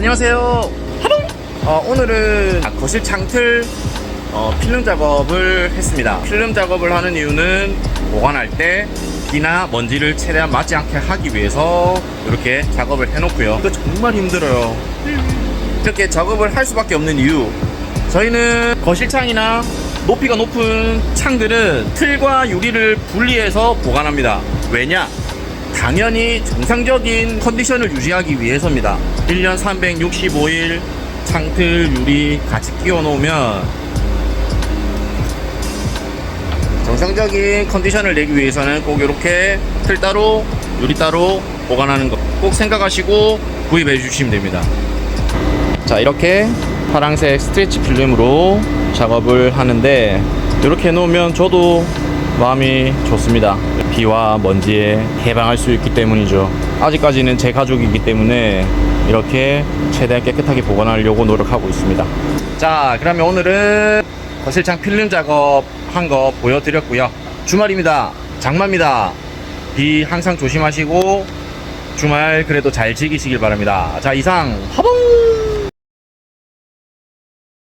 안녕하세요. 어, 오늘은 거실 창틀 어, 필름 작업을 했습니다. 필름 작업을 하는 이유는 보관할 때 비나 먼지를 최대한 맞지 않게 하기 위해서 이렇게 작업을 해놓고요. 이거 정말 힘들어요. 이렇게 작업을 할 수밖에 없는 이유. 저희는 거실창이나 높이가 높은 창들은 틀과 유리를 분리해서 보관합니다. 왜냐? 당연히 정상적인 컨디션을 유지하기 위해서입니다. 1년 365일 창틀 유리 같이 끼워 놓으면 정상적인 컨디션을 내기 위해서는 꼭 이렇게 틀 따로 유리 따로 보관하는 거꼭 생각하시고 구입해 주시면 됩니다. 자 이렇게 파랑색 스트레치 필름으로 작업을 하는데 이렇게 해놓으면 저도 마음이 좋습니다 비와 먼지에 해방할 수 있기 때문이죠. 아직까지는 제 가족이기 때문에 이렇게 최대한 깨끗하게 보관하려고 노력하고 있습니다. 자 그러면 오늘은 거실창 필름 작업 한 거 보여드렸고요. 주말입니다. 장마입니다. 비 항상 조심하시고 주말 그래도 잘 즐기시길 바랍니다. 자 이상 하봉